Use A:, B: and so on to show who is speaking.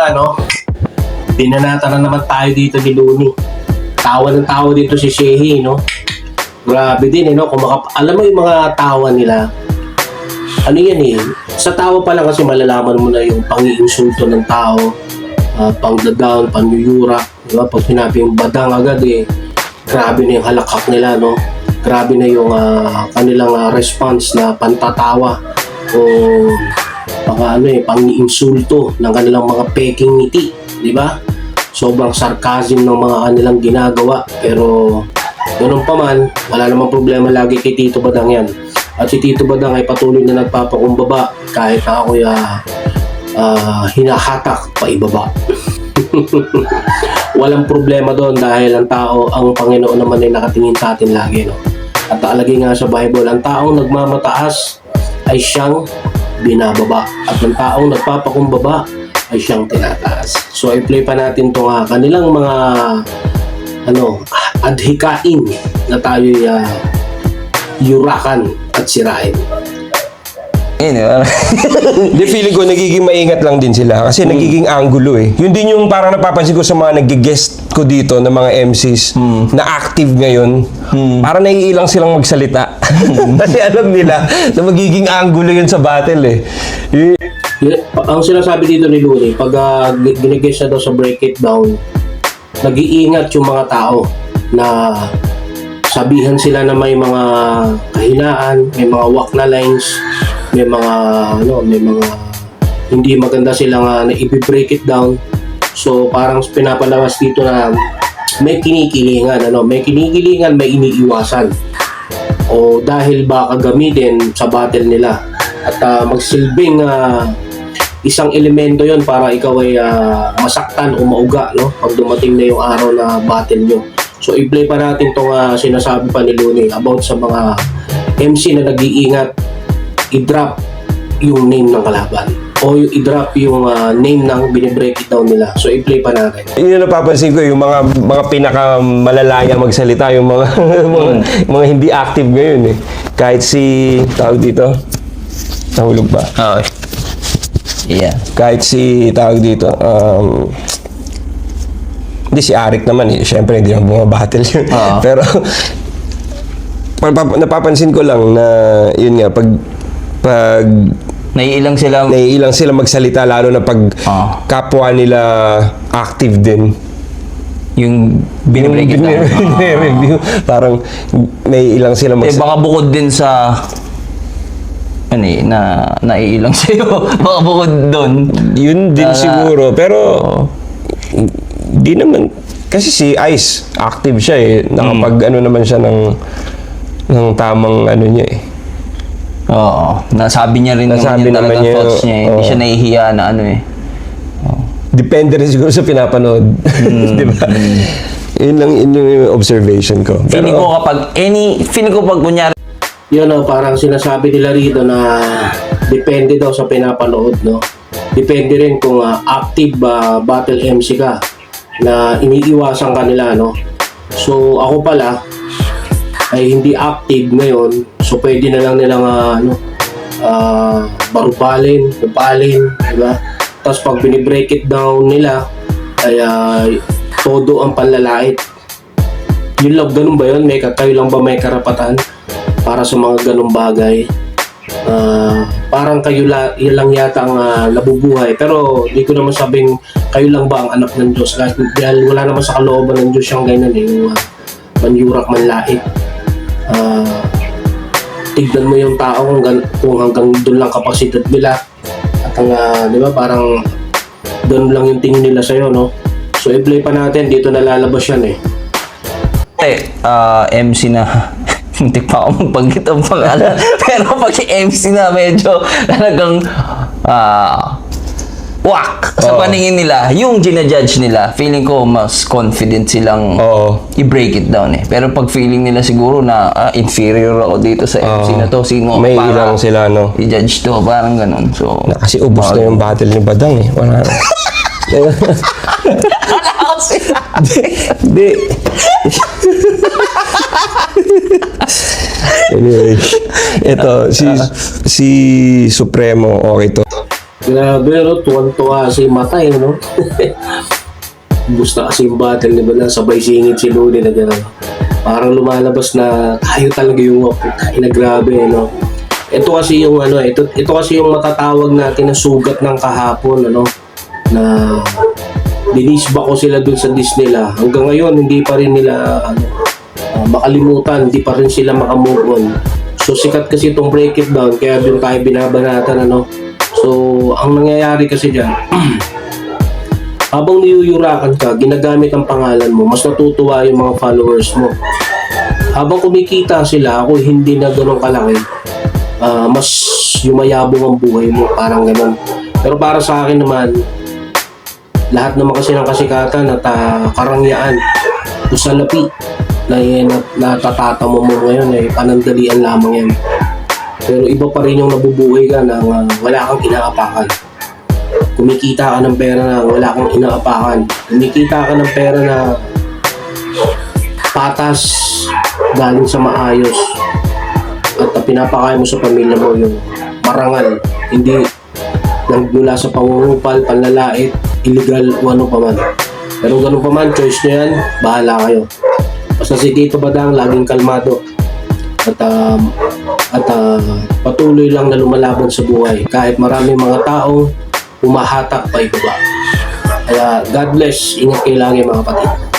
A: nga, no? Pinanata na naman tayo dito ni Looney. Tawa ng tawa dito si Shehi, no? Grabe din, eh, no? Kung makap- alam mo yung mga tawa nila, ano yan eh, sa tawa pa lang kasi malalaman mo na yung pang-iinsulto ng tao, uh, pang-down, pang-yura, di ba? Pag sinabi yung badang agad eh, grabe na yung halakak nila, no? Grabe na yung ah, kanilang ah, response na pantatawa o mga ano eh, pang-iinsulto ng kanilang mga peking ngiti, di ba? Sobrang sarcasm ng mga kanilang ginagawa, pero ganun pa man, wala namang problema lagi kay Tito Badang yan. At si Tito Badang ay patuloy na nagpapakumbaba kahit na ako'y ah, hinahatak pa ibaba. Walang problema doon dahil ang tao, ang Panginoon naman ay nakatingin sa atin lagi. No? At alagay nga sa Bible, ang taong nagmamataas ay siyang binababa. At ang taong nagpapakumbaba ay siyang tinataas. So i-play pa natin itong ah, kanilang mga ano, adhikain na tayo'y ah, yurakan at sirain.
B: Yun, eh.
C: Hindi, feeling ko nagiging maingat lang din sila kasi nagiging angulo eh. Yun din yung parang napapansin ko sa mga nag-guest ko dito ng mga MCs na active ngayon. Parang naiilang silang magsalita. kasi alam nila na magiging angulo yun sa battle eh. Y-
A: ang sinasabi dito ni Looney, pag uh, ginigis siya daw sa break it down, nag-iingat yung mga tao na sabihan sila na may mga kahinaan, may mga wak na lines, may mga ano, may mga hindi maganda silang uh, na i-break it down. So parang pinapalawas dito na may kinikilingan, ano, may kinikilingan, may iniiwasan. O dahil baka gamitin sa battle nila at ah, magsilbing ah, isang elemento yon para ikaw ay ah, masaktan o mauga no pag dumating na yung araw na battle nyo. So i-play pa natin tong ah, sinasabi pa ni Looney about sa mga MC na nag-iingat i-drop yung name ng kalaban o yung i-drop yung ah, name ng binibreak it down nila. So i-play pa natin.
C: Yun yung napapansin ko, yung mga mga pinaka malalaya magsalita, yung mga mga, mga hindi active ngayon eh. Kahit si, tawag dito, nahulog ba?
B: Oo. Yeah.
C: kahit si tawag dito um hindi si Arik naman eh. Siyempre, hindi naman bumabattle yun.
B: Oo.
C: Pero, napap- napapansin ko lang na, yun nga, pag, pag
B: Naiilang sila.
C: naiilang sila magsalita, lalo na pag
B: Oo.
C: kapwa nila active din.
B: yung binibreak it down.
C: review parang naiilang sila
B: Eh,
C: magsalita.
B: baka bukod din sa ano eh, na naiilang sa'yo. baka bukod doon.
C: Yun din
B: Ah,
C: siguro. Pero, di naman, kasi si Ice, active siya eh. Nakapag
B: Mm.
C: ano naman siya ng, ng tamang ano niya eh.
B: Oo. Nasabi niya rin
C: Nasabi
B: naman yung
C: naman
B: talagang
C: niya,
B: thoughts niya. eh. Hindi
C: oo.
B: siya nahihiya na ano eh.
C: Depende rin siguro sa pinapanood.
B: Mm.
C: Di ba? Yun lang yun yung observation ko.
B: Feeling ko kapag any, feeling ko pag kunyari,
A: yun o, parang sinasabi nila rito na depende daw sa pinapanood, no? Depende rin kung ah, active ba battle MC ka na iniiwasan ka nila, no? So, ako pala ay hindi active ngayon. So, pwede na lang nilang ah, ano, ah, barubalin, kupalin, di ba? Tapos pag binibreak it down nila, ay ah, todo ang panlalait. Yun lang, ganun ba yun? May, ka- kayo lang ba may karapatan para sa mga ganung bagay? Ah, parang kayo la, yun lang yata ang ah, nabubuhay. Pero di ko naman sabing kayo lang ba ang anak ng Diyos. Dahil wala naman sa kalooban ng Diyos yung ganyan eh. Yung uh, manyurak, manlait. Ah, tignan mo yung tao kung, kung hanggang doon lang kapasidad nila. At ang, ah, di ba, parang doon lang yung tingin nila sa'yo, no? So, i-play pa natin. Dito nalalabas yan eh.
B: eh, ah, MC na, hindi pa ako magbanggit ang pangalan. Pero pag MC na medyo talagang, ah, wak sa
C: Oo.
B: paningin nila, yung ginajudge nila, feeling ko mas confident silang
C: Oo.
B: i-break it down eh. Pero pag feeling nila siguro na ah, inferior ako dito sa MC na to, sino
C: May
B: para
C: ilang sila, no?
B: i-judge to, parang ganun. So,
C: Na, kasi ubos na yung battle ni Badang eh. Wala na. Hindi. anyway, ito, si, si Supremo, okay to.
A: Grabe, no? Tuwan-tuwa si Matay, no? Gusto kasi yung battle, di ba, sabay singit si Luli na gano'n. Parang lumalabas na tayo talaga yung tayo na grabe, no? Ito kasi yung ano, ito, ito kasi yung matatawag natin na sugat ng kahapon, ano? Na dinisba ko sila dun sa Disney la. Hanggang ngayon, hindi pa rin nila ano, makalimutan, hindi pa rin sila makamove on. So sikat kasi itong break it down, kaya dun tayo binabanatan, ano? So, ang nangyayari kasi dyan, habang niyuyurakan ka, ginagamit ang pangalan mo, mas natutuwa yung mga followers mo. Habang kumikita sila, ako hindi na ganun kalaki, ah, mas yumayabong ang buhay mo, parang ganun. Pero para sa akin naman, lahat naman kasi ng kasikatan at ah, karangyaan, usalapi, na, na natatatamo mo ngayon ay panandalian lamang yan. Pero iba pa rin yung nabubuhay ka na ah, wala kang inaapakan. Kumikita ka ng pera na wala kang inaapakan. Kumikita ka ng pera na patas galing sa maayos. At uh, pinapakain mo sa pamilya mo yung marangal. Hindi nang mula sa pangungupal, panlalait, illegal o ano pa man. Pero ganun pa man, choice nyo yan, bahala kayo. Basta si Tito Badang, laging kalmado. At, um, at uh, patuloy lang na lumalaban sa buhay. Kahit maraming mga taong humahatak pa ibaba. Kaya God bless, ingat kayo lagi mga kapatid.